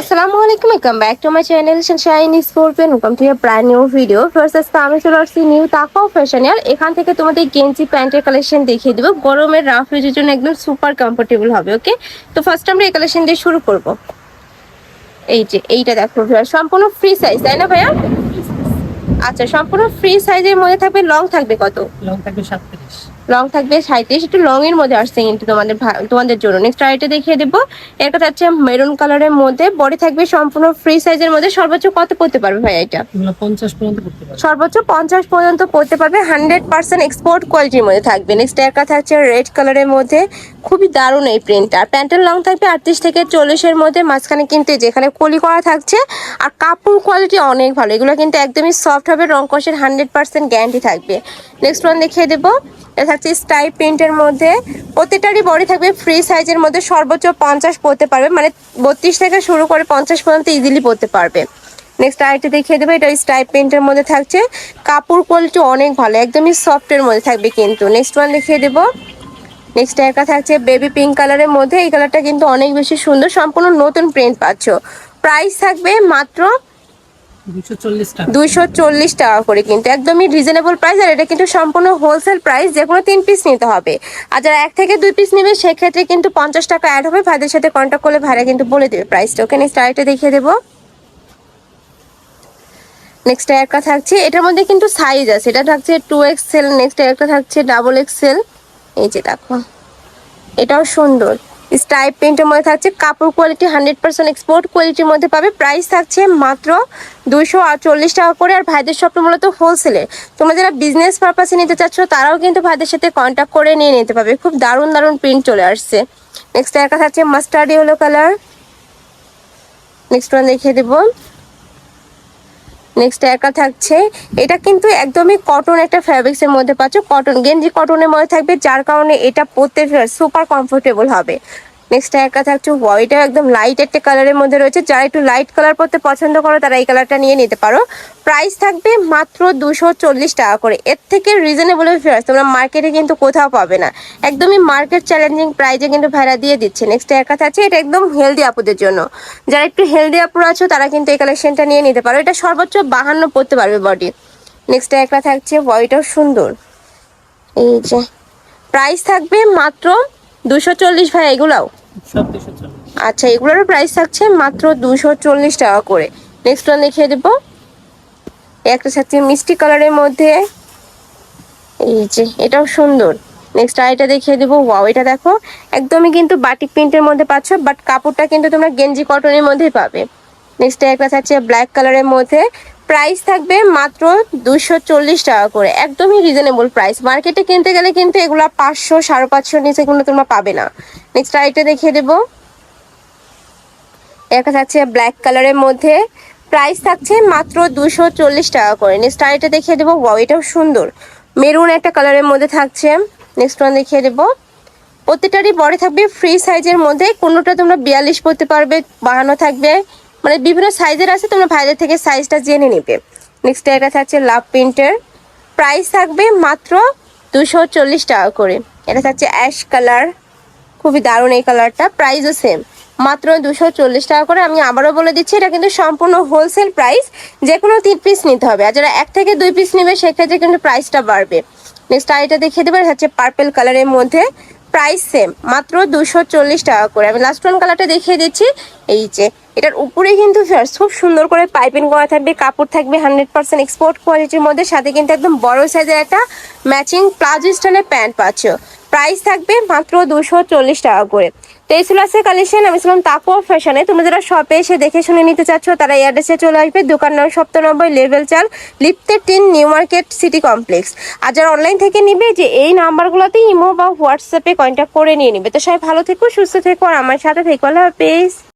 আসসালামু আলাইকুম welcome back to my channel shine scorpion welcome to a brand new video first আজকে আমি চলে আসছি নিউ তাকাও ফ্যাশনের এখান থেকে তোমাদের গেঞ্জি, প্যান্টের কালেকশন দেখিয়ে দেবো। গরমের রাফ ইউজের জন্য একদম সুপার কমফোর্টেবল হবে ওকে তো ফার্স্ট আমরা এই কালেকশন দিয়ে শুরু করব। এই যে, এইটা দেখো, ভাইয়া, সম্পূর্ণ ফ্রি সাইজ তাই না ভাইয়া? আচ্ছা সম্পূর্ণ ফ্রি সাইজের মধ্যে থাকবে লং থাকবে কত? লং থাকবে সাতত্রিশ। লং থাকবে সাঁত্রিশ একটু লং এর মধ্যে আসছে কিন্তু তোমাদের তোমাদের জন্য। নেক্সট আইটা দেখিয়ে দেবো। এর কথা হচ্ছে মেরুন কালারের মধ্যে বডি থাকবে সম্পূর্ণ ফ্রি সাইজের মধ্যে সর্বোচ্চ কত পড়তে পারবে ভাই এটা? সর্বোচ্চ পঞ্চাশ পর্যন্ত পড়তে পারবে। হান্ড্রেড পার্সেন্ট এক্সপোর্ট কোয়ালিটির মধ্যে থাকবে। নেক্সট এর কথা হচ্ছে রেড কালারের মধ্যে খুবই দারুণ এই প্রিন্টটা আর প্যান্টের লং থাকবে আটত্রিশ থেকে চল্লিশের মধ্যে। মাঝখানে কিন্তু যেখানে কলি করা থাকছে আর কাপড় কোয়ালিটি অনেক ভালো। এগুলো কিন্তু একদমই সফট হবে। রং কষের হান্ড্রেড পার্সেন্ট গ্যারান্টি থাকবে। নেক্সট ওয়ান দেখিয়ে দেবো। এটা থাকছে স্টাইপ প্রিন্টের মধ্যে। প্রতিটারই বডি থাকবে ফ্রি সাইজের মধ্যে সর্বোচ্চ পঞ্চাশ পড়তে পারবে মানে বত্রিশ থেকে শুরু করে পঞ্চাশ পর্যন্ত ইজিলি পড়তে পারবে। নেক্সট আরেকটা দেখিয়ে দেবো, এটা স্টাইপ প্রিন্টের মধ্যে থাকছে। কাপড় কোয়ালিটি অনেক ভালো, একদমই সফটের মধ্যে থাকবে কিন্তু। নেক্সট ওয়ান দেখিয়ে দেবো। নেক্সট একটা থাকছে বেবি পিঙ্ক কালারের মধ্যে, এই কালারটা কিন্তু অনেক বেশি সুন্দর, সম্পূর্ণ নতুন প্রিন্ট পাচ্ছ। প্রাইস থাকবে মাত্র দুইশো চল্লিশ টাকা। করে কিন্তু একদমই রিজনেবল প্রাইস আর এটা কিন্তু সম্পূর্ণ হোলসেল প্রাইস যে কোনো তিন পিস নিতে হবে। আর যারা এক থেকে দুই পিস নেবে, সেক্ষেত্রে কিন্তু পঞ্চাশ টাকা অ্যাড হবে। ভাইদের সাথে কন্ট্যাক্ট করলে ভাইরা কিন্তু বলে দেবে প্রাইসটা ওকে নেক্সট আরেকটা দেখিয়ে দেবো। নেক্সট একটা থাকছে। এটার মধ্যে কিন্তু সাইজ আছে। এটা থাকছে টু এক্সেল নেক্সট একটা থাকছে ডাবল এক্সেল এই যে দেখো, এটাও সুন্দর। স্টাইপ প্রিন্টের মধ্যে থাকছে, কাপড় কোয়ালিটি হান্ড্রেড পার্সেন্ট এক্সপোর্ট কোয়ালিটির মধ্যে পাবে প্রাইস থাকছে মাত্র দুশো চল্লিশ টাকা করে। আর ভাইদের শপটা মূলত হোলসেলে তোমরা যারা বিজনেস পারপাসে নিতে চাচ্ছ, তারাও কিন্তু ভাইদের সাথে কন্ট্যাক্ট করে নিয়ে নিতে পারবে। খুব দারুণ দারুণ প্রিন্ট চলে আসছে। নেক্সট একটা থাকছে mustard yellow colour next one দেখিয়ে দেবো। নেক্সট একা থাকছে। এটা কিন্তু একদমই কটন একটা ফ্যাব্রিক্সের মধ্যে পাচ্ছ। কটন গেঞ্জি কটনের মধ্যে থাকবে, যার কারণে এটা পরতে সুপার কমফোর্টেবল হবে। নেক্সট একা থাকছে? হোয়াইটও একদম লাইট একটা কালারের মধ্যে রয়েছে। যারা একটু লাইট কালার পরতে পছন্দ করো, তারা এই কালারটা নিয়ে নিতে পারো। প্রাইস থাকবে মাত্র দুশো টাকা করে। এর থেকে রিজনেবল ফেয়ার্স তোমরা মার্কেটে কিন্তু কোথাও পাবে না। একদমই মার্কেট চ্যালেঞ্জিং প্রাইজে কিন্তু ভাড়া দিয়ে দিচ্ছে। নেক্সট একা থাকছে, এটা একদম হেলদি আপুদের জন্য। যারা একটু হেলদি আপুর আছো, তারা কিন্তু এই কালেকশনটা নিয়ে নিতে পারো। এটা সর্বোচ্চ বাহান্ন পড়তে পারবে বডি নেক্সট একটা থাকছে বডিটাও সুন্দর। এই যে প্রাইস থাকবে মাত্র দুশো চল্লিশ ভাই এগুলাও? আচ্ছা এগুলোর প্রাইস থাকছে মাত্র দুশো চল্লিশ টাকা করে। নেক্সট ওয়ান দেখিয়ে দেবো। একটা থাকছে মিষ্টি কালারের মধ্যে। এই যে এটাও সুন্দর। নেক্সট আইটা দেখিয়ে দেবো। ওয়াও এটা দেখো একদমই কিন্তু বাটিক প্রিন্টের মধ্যে পাচ্ছ বাট কাপড়টা কিন্তু তোমরা গেঞ্জি কটনের মধ্যেই পাবে। নেক্সট একটা থাকছে ব্ল্যাক কালারের মধ্যে। প্রাইস থাকবে মাত্র দুশো টাকা করে। একদমই রিজনেবল প্রাইস মার্কেটে কিনতে গেলে কিন্তু এগুলো পাঁচশো, সাড়ে পাঁচশোর নিচে কিন্তু তোমরা পাবে না। নেক্সট আরেকটা দেখিয়ে দেবো। একটা থাকছে ব্ল্যাক কালারের মধ্যে। প্রাইস থাকছে মাত্র দুশো টাকা করে। নেক্সট আরেকটা দেখিয়ে দেবো। ওয়াও এটাও সুন্দর। মেরুন একটা কালারের মধ্যে থাকছে। নেক্সট ওয়ান দেখিয়ে দেবো। প্রত্যেকটারই বডি থাকবে ফ্রি সাইজের মধ্যে। কোনোটা তোমরা বিয়াল্লিশ পড়তে পারবে বাহানো থাকবে। মানে বিভিন্ন সাইজের আছে, তোমরা ভাইদের থেকে সাইজটা জেনে নিবে। নেক্সট এটা থাকছে লাভ প্রিন্টের প্রাইস থাকবে মাত্র দুশো টাকা করে। এটা থাকছে অ্যাশ কালার খুবই দারুণ এই কালারটা প্রাইসও সেম মাত্র দুশো চল্লিশ টাকা করে। আমি আবারও বলে দিচ্ছি, এটা কিন্তু সম্পূর্ণ হোলসেল প্রাইস যে কোনো তিন পিস নিতে হবে। আর যারা এক থেকে দুই পিস নেবে, সেক্ষেত্রে কিন্তু প্রাইসটা বাড়বে। নেক্সট আরেকটা দেখিয়ে দেবো। হচ্ছে পার্পেল কালারের মধ্যে। প্রাইস সেম মাত্র দুশো টাকা করে। আমি লাস্ট ওয়ান কালারটা দেখিয়ে দিচ্ছি, এই যে, এটার উপরে কিন্তু খুব সুন্দর করে পাইপিং করা থাকবে, কাপড় থাকবে হান্ড্রেড পার্সেন্ট এক্সপোর্ট কোয়ালিটির মধ্যে, সাথে কিন্তু একদম বড় সাইজের একটা ম্যাচিং প্লাজো স্টাইলের প্যান্ট পাচ্ছ। প্রাইস থাকবে মাত্র দুশো টাকা করে। তো এই ছিল আছে কালেকশন, আমি ছিলাম তাকুয়া ফ্যাশনে তুমি যারা শপে এসে দেখে শুনে নিতে চাচ্ছ, তারা এই অ্যাড্রেসে চলে আসবে। দোকান নাম সপ্তানব্বই লেভেল চাল, লিপ্তে টিন নিউ মার্কেট সিটি কমপ্লেক্স। আর যারা অনলাইন থেকে নিবে, যে এই নাম্বারগুলোতে ইমো বা হোয়াটসঅ্যাপে কন্ট্যাক্ট করে নিয়ে নিবে। তো সবাই ভালো থেকো, সুস্থ থেকো, আর আমার সাথে থেকো। আল্লাহ হাফেজ।